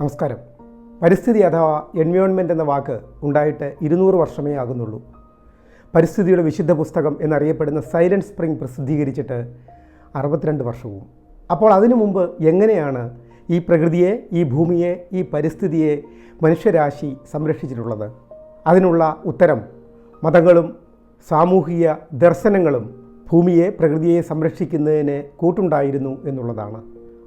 നമസ്കാരം. പരിസ്ഥിതി അഥവാ എൻവയോൺമെന്റ് എന്ന വാക്ക് ഉണ്ടായിട്ട് ഇരുന്നൂറ് വർഷമേ ആകുന്നുള്ളൂ. പരിസ്ഥിതിയുടെ വിശുദ്ധ പുസ്തകം എന്നറിയപ്പെടുന്ന സൈലന്റ് സ്പ്രിംഗ് പ്രസിദ്ധീകരിച്ചിട്ട് അറുപത്തിരണ്ട് വർഷവും. അപ്പോൾ അതിനു മുമ്പ് എങ്ങനെയാണ് ഈ പ്രകൃതിയെ ഈ ഭൂമിയെ ഈ പരിസ്ഥിതിയെ മനുഷ്യരാശി സംരക്ഷിച്ചിട്ടുള്ളത്? അതിനുള്ള ഉത്തരം മതങ്ങളും സാമൂഹിക ദർശനങ്ങളും ഭൂമിയെ പ്രകൃതിയെ സംരക്ഷിക്കുന്നതിന് കൂട്ടുണ്ടായിരുന്നു എന്നുള്ളതാണ്.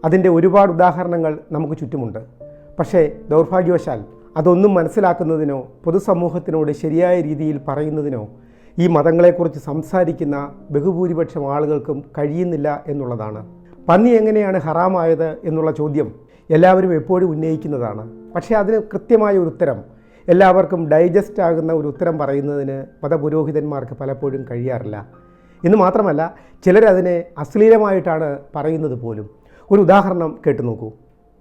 അതിന്റെ ഒരുപാട് ഉദാഹരണങ്ങൾ നമുക്ക് ചുറ്റുമുണ്ട്. പക്ഷേ ദൗർഭാഗ്യവശാൽ അതൊന്നും മനസ്സിലാക്കുന്നതിനോ പൊതുസമൂഹത്തിനോട് ശരിയായ രീതിയിൽ പറയുന്നതിനോ ഈ മതങ്ങളെക്കുറിച്ച് സംസാരിക്കുന്ന ബഹുഭൂരിപക്ഷം ആളുകൾക്കും കഴിയുന്നില്ല എന്നുള്ളതാണ്. പന്നി എങ്ങനെയാണ് ഹറാമായത് എന്നുള്ള ചോദ്യം എല്ലാവരും എപ്പോഴും ഉന്നയിക്കുന്നതാണ്. പക്ഷേ അതിന് കൃത്യമായ ഒരു ഉത്തരം എല്ലാവർക്കും ഡൈജസ്റ്റ് ആകുന്ന ഒരു ഉത്തരം പറയുന്നതിന് മതപുരോഹിതന്മാർക്ക് പലപ്പോഴും കഴിയാറില്ല. എന്ന് മാത്രമല്ല ചിലരതിനെ അശ്ലീലമായിട്ടാണ് പറയുന്നത് പോലും. ഒരു ഉദാഹരണം കേട്ടു നോക്കൂ.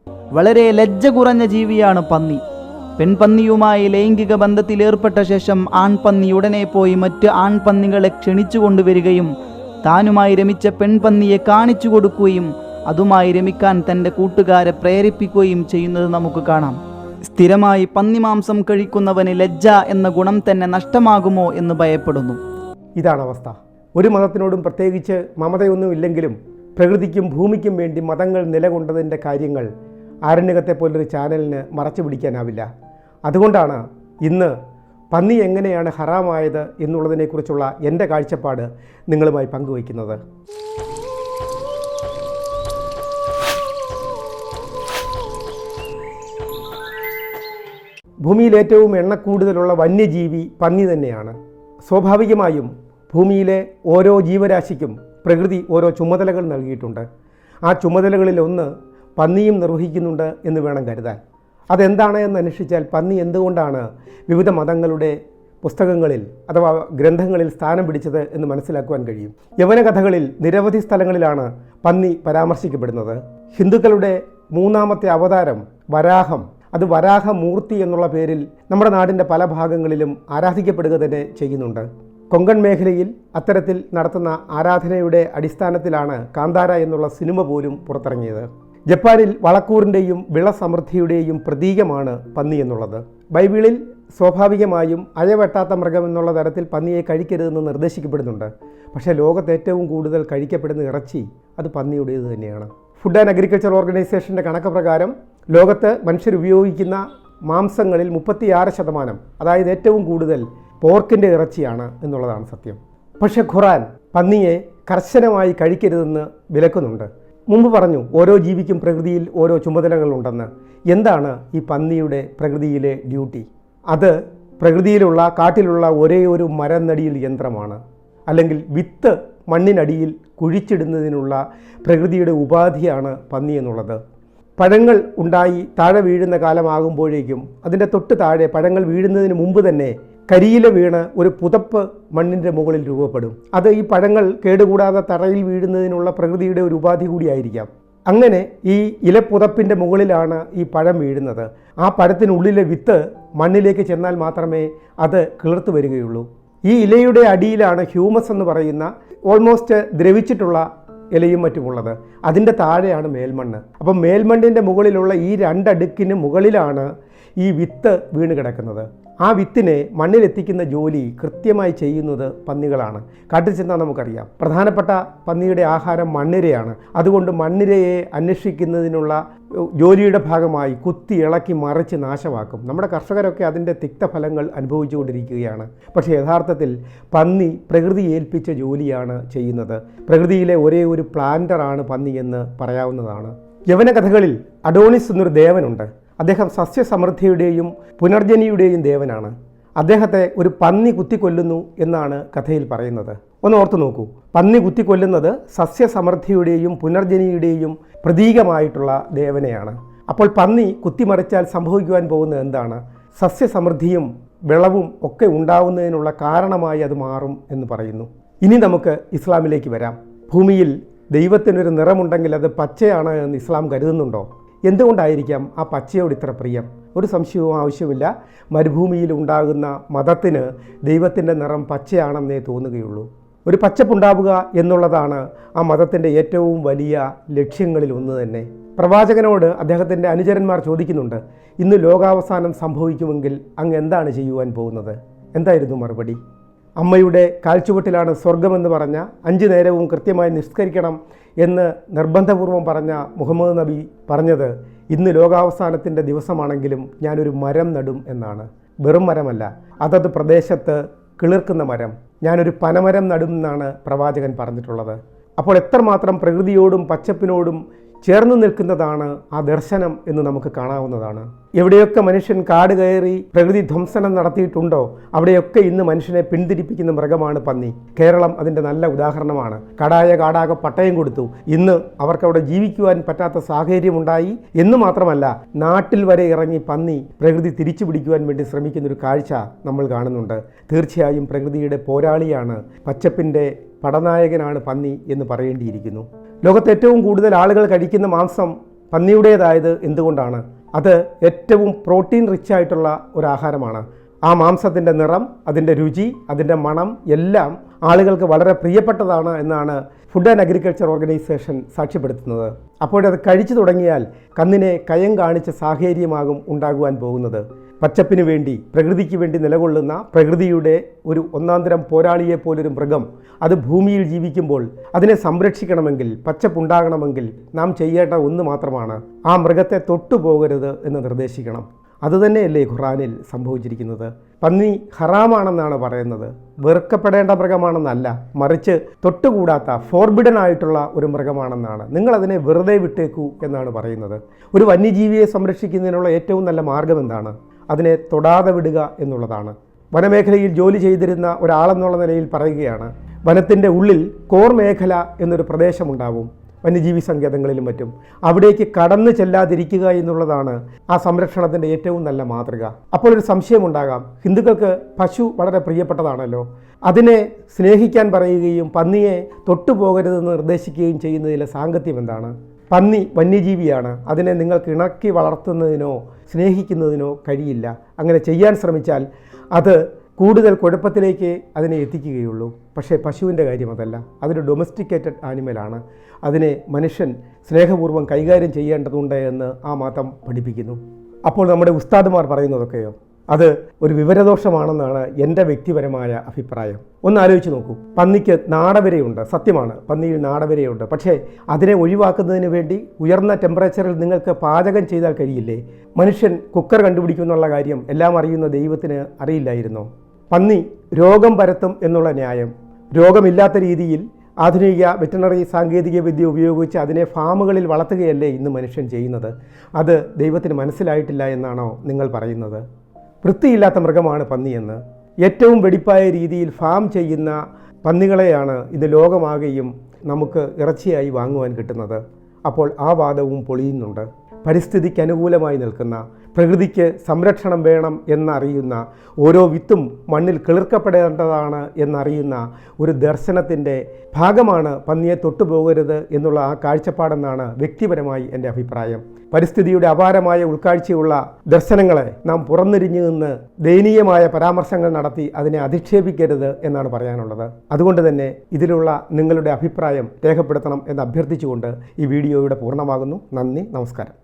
വളരെ ലജ്ജ കുറഞ്ഞ ജീവിയാണ് പന്നി. പെൺപന്നിയുമായി ലൈംഗിക ബന്ധത്തിൽ ഏർപ്പെട്ട ശേഷം ആൺപന്നി ഉടനെ പോയി മറ്റ് ആൺപന്നികളെ ക്ഷണിച്ചു കൊണ്ടുവരികയും താനുമായി രമിച്ച പെൺപന്നിയെ കാണിച്ചു കൊടുക്കുകയും അതുമായി രമിക്കാൻ തന്റെ കൂട്ടുകാരെ പ്രേരിപ്പിക്കുകയും ചെയ്യുന്നത് നമുക്ക് കാണാം. സ്ഥിരമായി പന്നിമാംസം കഴിക്കുന്നവന് ലജ്ജ എന്ന ഗുണം തന്നെ നഷ്ടമാകുമോ എന്ന് ഭയപ്പെടുന്നു. ഇതാണ് അവസ്ഥ. ഒരു മതത്തിനോടും പ്രത്യേകിച്ച് മമതയൊന്നുമില്ലെങ്കിലും പ്രകൃതിക്കും ഭൂമിക്കും വേണ്ടി മതങ്ങൾ നിലകൊണ്ടതിന്റെ കാര്യങ്ങൾ ആരണ്യകത്തെ പോലൊരു ചാനലിന് മറച്ചു പിടിക്കാനാവില്ല. അതുകൊണ്ടാണ് ഇന്ന് പന്നി എങ്ങനെയാണ് ഹറാമായത് എന്നുള്ളതിനെക്കുറിച്ചുള്ള എന്റെ കാഴ്ചപ്പാട് നിങ്ങളുമായി പങ്കുവയ്ക്കുന്നത്. ഭൂമിയിൽ ഏറ്റവും എണ്ണ കൂടുതലുള്ള വന്യജീവി പന്നി തന്നെയാണ്. സ്വാഭാവികമായും ഭൂമിയിലെ ഓരോ ജീവരാശിക്കും പ്രകൃതി ഓരോ ചുമതലകൾ നൽകിയിട്ടുണ്ട്. ആ ചുമതലകളിൽ ഒന്ന് പന്നിയും നിർവഹിക്കുന്നുണ്ട് എന്ന് വേണം കരുതാൻ. അതെന്താണ് എന്ന് അന്വേഷിച്ചാൽ പന്നി എന്തുകൊണ്ടാണ് വിവിധ മതങ്ങളുടെ പുസ്തകങ്ങളിൽ അഥവാ ഗ്രന്ഥങ്ങളിൽ സ്ഥാനം പിടിച്ചത് എന്ന് മനസ്സിലാക്കുവാൻ കഴിയും? യവനകഥകളിൽ നിരവധി സ്ഥലങ്ങളിലാണ് പന്നി പരാമർശിക്കപ്പെടുന്നത്. ഹിന്ദുക്കളുടെ മൂന്നാമത്തെ അവതാരം വരാഹം. അത് വരാഹമൂർത്തി എന്നുള്ള പേരിൽ നമ്മുടെ നാടിന്റെ പല ഭാഗങ്ങളിലും ആരാധിക്കപ്പെടുക തന്നെ ചെയ്യുന്നുണ്ട്. കൊങ്കൺ മേഖലയിൽ അത്തരത്തിൽ നടത്തുന്ന ആരാധനയുടെ അടിസ്ഥാനത്തിലാണ് കാന്താര എന്നുള്ള സിനിമ പോലും പുറത്തിറങ്ങിയത്. ജപ്പാനിൽ വളക്കൂറിന്റെയും വിളസമൃദ്ധിയുടെയും പ്രതീകമാണ് പന്നി എന്നുള്ളത്. ബൈബിളിൽ സ്വാഭാവികമായും അയവെട്ടാത്ത മൃഗം എന്നുള്ള തരത്തിൽ പന്നിയെ കഴിക്കരുതെന്ന് നിർദ്ദേശിക്കപ്പെടുന്നുണ്ട്. പക്ഷേ ലോകത്ത് ഏറ്റവും കൂടുതൽ കഴിക്കപ്പെടുന്ന ഇറച്ചി അത് പന്നിയുടേത് തന്നെയാണ്. ഫുഡ് ആൻഡ് അഗ്രികൾച്ചർ ഓർഗനൈസേഷന്റെ കണക്ക് പ്രകാരം ലോകത്ത് മനുഷ്യർ ഉപയോഗിക്കുന്ന മാംസങ്ങളിൽ മുപ്പത്തിയാറ് ശതമാനം അതായത് ഏറ്റവും കൂടുതൽ പോർക്കിന്റെ ഇറച്ചിയാണ് എന്നുള്ളതാണ് സത്യം. പക്ഷേ ഖുറാൻ പന്നിയെ കർശനമായി കഴിക്കരുതെന്ന് വിലക്കുന്നുണ്ട്. മുമ്പ് പറഞ്ഞു ഓരോ ജീവിക്കും പ്രകൃതിയിൽ ഓരോ ചുമതലകളുണ്ടെന്ന്. എന്താണ് ഈ പന്നിയുടെ പ്രകൃതിയിലെ ഡ്യൂട്ടി? അത് പ്രകൃതിയിലുള്ള കാട്ടിലുള്ള ഒരേ ഒരു മരനടിയിൽ യന്ത്രമാണ്. അല്ലെങ്കിൽ വിത്ത് മണ്ണിനടിയിൽ കുഴിച്ചിടുന്നതിനുള്ള പ്രകൃതിയുടെ ഉപാധിയാണ് പന്നി എന്നുള്ളത്. പഴങ്ങൾ ഉണ്ടായി താഴെ വീഴുന്ന കാലമാകുമ്പോഴേക്കും അതിന്റെ തൊട്ട് താഴെ പഴങ്ങൾ വീഴുന്നതിന് മുമ്പ് തന്നെ കരിയില വീണ് ഒരു പുതപ്പ് മണ്ണിന്റെ മുകളിൽ രൂപപ്പെടും. അത് ഈ പഴങ്ങൾ കേടുകൂടാതെ തറയിൽ വീഴുന്നതിനുള്ള പ്രകൃതിയുടെ ഒരു ഉപാധി കൂടിയായിരിക്കാം. അങ്ങനെ ഈ ഇലപ്പുതപ്പിന്റെ മുകളിലാണ് ഈ പഴം വീഴുന്നത്. ആ പഴത്തിനുള്ളിലെ വിത്ത് മണ്ണിലേക്ക് ചെന്നാൽ മാത്രമേ അത് കിളിർത്ത് വരികയുള്ളൂ. ഈ ഇലയുടെ അടിയിലാണ് ഹ്യൂമസ് എന്ന് പറയുന്ന ഓൾമോസ്റ്റ് ദ്രവിച്ചിട്ടുള്ള ഇലയും മറ്റുമുള്ളത്. അതിന്റെ താഴെയാണ് മേൽമണ്ണ്. അപ്പം മേൽമണ്ണിന്റെ മുകളിലുള്ള ഈ രണ്ടടുക്കിന് മുകളിലാണ് ഈ വിത്ത് വീണ് കിടക്കുന്നത്. ആ വിത്തിനെ മണ്ണിലെത്തിക്കുന്ന ജോലി കൃത്യമായി ചെയ്യുന്നത് പന്നികളാണ്. കാട്ടിൽ ചെന്നാൽ നമുക്കറിയാം. പ്രധാനപ്പെട്ട പന്നിയുടെ ആഹാരം മണ്ണിരയാണ്. അതുകൊണ്ട് മണ്ണിരയെ അന്വേഷിക്കുന്നതിനുള്ള ജോലിയുടെ ഭാഗമായി കുത്തി ഇളക്കി മറിച്ച് നാശമാക്കും. നമ്മുടെ കർഷകരൊക്കെ അതിന്റെ തിക്തഫലങ്ങൾ അനുഭവിച്ചുകൊണ്ടിരിക്കുകയാണ്. പക്ഷേ യഥാർത്ഥത്തിൽ പന്നി പ്രകൃതി ഏൽപ്പിച്ച ജോലിയാണ് ചെയ്യുന്നത്. പ്രകൃതിയിലെ ഒരേ ഒരു പ്ലാന്ററാണ് പന്നി എന്ന് പറയാവുന്നതാണ്. യവന കഥകളിൽ അഡോണിസ് എന്നൊരു ദേവനുണ്ട്. അദ്ദേഹം സസ്യസമൃദ്ധിയുടെയും പുനർജനിയുടെയും ദേവനാണ്. അദ്ദേഹത്തെ ഒരു പന്നി കുത്തിക്കൊല്ലുന്നു എന്നാണ് കഥയിൽ പറയുന്നത്. ഒന്ന് ഓർത്തു നോക്കൂ. പന്നി കുത്തിക്കൊല്ലുന്നത് സസ്യസമൃദ്ധിയുടെയും പുനർജനിയുടെയും പ്രതീകമായിട്ടുള്ള ദേവനെയാണ്. അപ്പോൾ പന്നി കുത്തിമറിച്ചാൽ സംഭവിക്കുവാൻ പോകുന്നത് എന്താണ്? സസ്യസമൃദ്ധിയും വിളവും ഒക്കെ ഉണ്ടാവുന്നതിനുള്ള കാരണമായി അത് മാറും എന്ന് പറയുന്നു. ഇനി നമുക്ക് ഇസ്ലാമിലേക്ക് വരാം. ഭൂമിയിൽ ദൈവത്തിനൊരു നിറമുണ്ടെങ്കിൽ അത് പച്ചയാണ് എന്ന് ഇസ്ലാം കരുതുന്നുണ്ടോ? എന്തുകൊണ്ടായിരിക്കാം ആ പച്ചയോട് ഇത്ര പ്രിയം? ഒരു സംശയവും ആവശ്യമില്ല മരുഭൂമിയിൽ ഉണ്ടാകുന്ന മതത്തിന് ദൈവത്തിന്റെ നിറം പച്ചയാണെന്നേ തോന്നുകയുള്ളൂ. ഒരു പച്ചപ്പുണ്ടാവുക എന്നുള്ളതാണ് ആ മതത്തിന്റെ ഏറ്റവും വലിയ ലക്ഷ്യങ്ങളിൽ ഒന്ന് തന്നെ. പ്രവാചകനോട് അദ്ദേഹത്തിന്റെ അനുചരന്മാർ ചോദിക്കുന്നുണ്ട് ഇന്ന് ലോകാവസാനം സംഭവിക്കുമെങ്കിൽ അങ്ങ് എന്താണ് ചെയ്യുവാൻ പോകുന്നത്? എന്തായിരുന്നു മറുപടി? അമ്മയുടെ കാൽച്ചുവട്ടിലാണ് സ്വർഗമെന്ന് പറഞ്ഞ അഞ്ച് നേരവും കൃത്യമായി നിസ്കരിക്കണം എന്ന് നിർബന്ധപൂർവം പറഞ്ഞ മുഹമ്മദ് നബി പറഞ്ഞത് ഇന്ന് ലോകാവസാനത്തിന്റെ ദിവസമാണെങ്കിലും ഞാനൊരു മരം നടും എന്നാണ്. വെറും മരമല്ല അതത് പ്രദേശത്ത് കിളിർക്കുന്ന മരം. ഞാനൊരു പനമരം നടും എന്നാണ് പ്രവാചകൻ പറഞ്ഞിട്ടുള്ളത്. അപ്പോൾ എത്രമാത്രം പ്രകൃതിയോടും പച്ചപ്പിനോടും ചേർന്ന് നിൽക്കുന്നതാണ് ആ ദർശനം എന്ന് നമുക്ക് കാണാവുന്നതാണ്. എവിടെയൊക്കെ മനുഷ്യൻ കാട് കയറി പ്രകൃതി ധ്വംസനം നടത്തിയിട്ടുണ്ടോ അവിടെയൊക്കെ ഇന്ന് മനുഷ്യനെ പിന്തിരിപ്പിക്കുന്ന മൃഗമാണ് പന്നി. കേരളം അതിന്റെ നല്ല ഉദാഹരണമാണ്. കാടായ കാടാകെ പട്ടയം കൊടുത്തു. ഇന്ന് അവർക്കവിടെ ജീവിക്കുവാൻ പറ്റാത്ത സാഹചര്യമുണ്ടായി. എന്ന് മാത്രമല്ല നാട്ടിൽ വരെ ഇറങ്ങി പന്നി പ്രകൃതി തിരിച്ചു പിടിക്കുവാൻ വേണ്ടി ശ്രമിക്കുന്ന ഒരു കാഴ്ച നമ്മൾ കാണുന്നുണ്ട്. തീർച്ചയായും പ്രകൃതിയുടെ പോരാളിയാണ് പച്ചപ്പിന്റെ പടനായകനാണ് പന്നി എന്ന് പറയേണ്ടിയിരിക്കുന്നു. ലോകത്ത് ഏറ്റവും കൂടുതൽ ആളുകൾ കഴിക്കുന്ന മാംസം പന്നിയുടേതായത് എന്തുകൊണ്ടാണ്? അത് ഏറ്റവും പ്രോട്ടീൻ റിച്ച് ആയിട്ടുള്ള ഒരു ആഹാരമാണ്. ആ മാംസത്തിന്റെ നിറം അതിന്റെ രുചി അതിന്റെ മണം എല്ലാം ആളുകൾക്ക് വളരെ പ്രിയപ്പെട്ടതാണ് എന്നാണ് ഫുഡ് ആൻഡ് അഗ്രികൾച്ചർ ഓർഗനൈസേഷൻ സാക്ഷ്യപ്പെടുത്തുന്നത്. അപ്പോഴത് കഴിച്ചു തുടങ്ങിയാൽ കന്നിനെ കയം കാണിച്ച സാഹചര്യമാകും ഉണ്ടാകുവാൻ പോകുന്നത്. പച്ചപ്പിന് വേണ്ടി പ്രകൃതിക്ക് വേണ്ടി നിലകൊള്ളുന്ന പ്രകൃതിയുടെ ഒരു ഒന്നാന്തരം പോരാളിയെ പോലൊരു മൃഗം അത് ഭൂമിയിൽ ജീവിക്കുമ്പോൾ അതിനെ സംരക്ഷിക്കണമെങ്കിൽ പച്ചപ്പുണ്ടാകണമെങ്കിൽ നാം ചെയ്യേണ്ട ഒന്ന് മാത്രമാണ് ആ മൃഗത്തെ തൊട്ടുപോകരുത് എന്ന് നിർദ്ദേശിക്കണം. അതുതന്നെയല്ലേ ഖുറാനിൽ സംഭവിച്ചിരിക്കുന്നത്. പന്നി ഹറാമാണെന്നാണ് പറയുന്നത്. വെറുക്കപ്പെടേണ്ട മൃഗമാണെന്നല്ല മറിച്ച് തൊട്ടുകൂടാത്ത ഫോർബിഡൻ ആയിട്ടുള്ള ഒരു മൃഗമാണെന്നാണ്. നിങ്ങളതിനെ വെറുതെ വിട്ടേക്കൂ എന്നാണ് പറയുന്നത്. ഒരു വന്യജീവിയെ സംരക്ഷിക്കുന്നതിനുള്ള ഏറ്റവും നല്ല മാർഗം എന്താണ്? അതിനെ തൊടാതെ വിടുക എന്നുള്ളതാണ്. വനമേഖലയിൽ ജോലി ചെയ്തിരുന്ന ഒരാളെന്നുള്ള നിലയിൽ പറയുകയാണ് വനത്തിന്റെ ഉള്ളിൽ കോർ മേഖല എന്നൊരു പ്രദേശമുണ്ടാവും വന്യജീവി സങ്കേതങ്ങളിലും മറ്റും. അവിടേക്ക് കടന്നു ചെല്ലാതിരിക്കുക എന്നുള്ളതാണ് ആ സംരക്ഷണത്തിന്റെ ഏറ്റവും നല്ല മാതൃക. അപ്പോൾ ഒരു സംശയമുണ്ടാകാം ഹിന്ദുക്കൾക്ക് പശു വളരെ പ്രിയപ്പെട്ടതാണല്ലോ. അതിനെ സ്നേഹിക്കാൻ പറയുകയും പന്നിയെ തൊട്ടുപോകരുതെന്ന് നിർദ്ദേശിക്കുകയും ചെയ്യുന്നതിലെ സാങ്കത്യം എന്താണ്? പന്നി വന്യജീവിയാണ്. അതിനെ നിങ്ങൾക്ക് ഇണക്കി വളർത്തുന്നതിനോ സ്നേഹിക്കുന്നതിനോ കഴിയില്ല. അങ്ങനെ ചെയ്യാൻ ശ്രമിച്ചാൽ അത് കൂടുതൽ കുഴപ്പത്തിലേക്ക് അതിനെ എത്തിക്കുകയുള്ളൂ. പക്ഷേ പശുവിന്റെ കാര്യം അതല്ല. അതൊരു ഡൊമസ്റ്റിക്കേറ്റഡ് ആനിമലാണ് അതിനെ മനുഷ്യൻ സ്നേഹപൂർവം കൈകാര്യം ചെയ്യേണ്ടതുണ്ട് എന്ന് ആ മാതം പഠിപ്പിക്കുന്നു. അപ്പോൾ നമ്മുടെ ഉസ്താദുമാർ പറയുന്നതൊക്കെയോ? അത് ഒരു വിവരദോഷമാണെന്നാണ് എന്റെ വ്യക്തിപരമായ അഭിപ്രായം. ഒന്ന് ആലോചിച്ച് നോക്കൂ. പന്നിക്ക് നാടവരെയുണ്ട്. സത്യമാണ്. പന്നിയിൽ നാടവരെയുണ്ട്. പക്ഷേ അതിനെ ഒഴിവാക്കുന്നതിന് വേണ്ടി ഉയർന്ന ടെമ്പറേച്ചറിൽ നിങ്ങൾക്ക് പാചകം ചെയ്താൽ കഴിയില്ലേ? മനുഷ്യൻ കുക്കർ കണ്ടുപിടിക്കുന്നുള്ള കാര്യം എല്ലാം അറിയുന്ന ദൈവത്തിന് അറിയില്ലായിരുന്നോ? പന്നി രോഗം പരത്തും എന്നുള്ള ന്യായം. രോഗമില്ലാത്ത രീതിയിൽ ആധുനിക വെറ്റിനറി സാങ്കേതിക വിദ്യ ഉപയോഗിച്ച് അതിനെ ഫാമുകളിൽ വളർത്തുകയല്ലേ ഇന്ന് മനുഷ്യൻ ചെയ്യുന്നത്? അത് ദൈവത്തിന് മനസ്സിലായിട്ടില്ല എന്നാണോ നിങ്ങൾ പറയുന്നത്? വൃത്തിയില്ലാത്ത മൃഗമാണ് പന്നിയെന്ന് ഏറ്റവും വെടിപ്പായ രീതിയിൽ ഫാം ചെയ്യുന്ന പന്നികളെയാണ് ഇത് ലോകമാകെയും നമുക്ക് ഇറച്ചിയായി വാങ്ങുവാൻ കിട്ടുന്നത്. അപ്പോൾ ആ വാദവും പൊളിയുന്നുണ്ട്. പരിസ്ഥിതിക്ക് അനുകൂലമായി നിൽക്കുന്ന പ്രകൃതിക്ക് സംരക്ഷണം വേണം എന്നറിയുന്ന ഓരോ വിത്തും മണ്ണിൽ കിളിർക്കപ്പെടേണ്ടതാണ് എന്നറിയുന്ന ഒരു ദർശനത്തിന്റെ ഭാഗമാണ് പന്നിയെ തൊട്ടുപോകരുത് എന്നുള്ള ആ കാഴ്ചപ്പാടെന്നാണ് വ്യക്തിപരമായി എന്റെ അഭിപ്രായം. പരിസ്ഥിതിയുടെ അപാരമായ ഉൾക്കാഴ്ചയുള്ള ദർശനങ്ങളെ നാം പുറന്നിരിഞ്ഞു നിന്ന് ദയനീയമായ പരാമർശങ്ങൾ നടത്തി അതിനെ അധിക്ഷേപിക്കരുത് എന്നാണ് പറയാനുള്ളത്. അതുകൊണ്ട് തന്നെ ഇതിലുള്ള നിങ്ങളുടെ അഭിപ്രായം രേഖപ്പെടുത്തണം എന്ന് അഭ്യർത്ഥിച്ചുകൊണ്ട് ഈ വീഡിയോ പൂർണമാകുന്നു. നന്ദി നമസ്കാരം.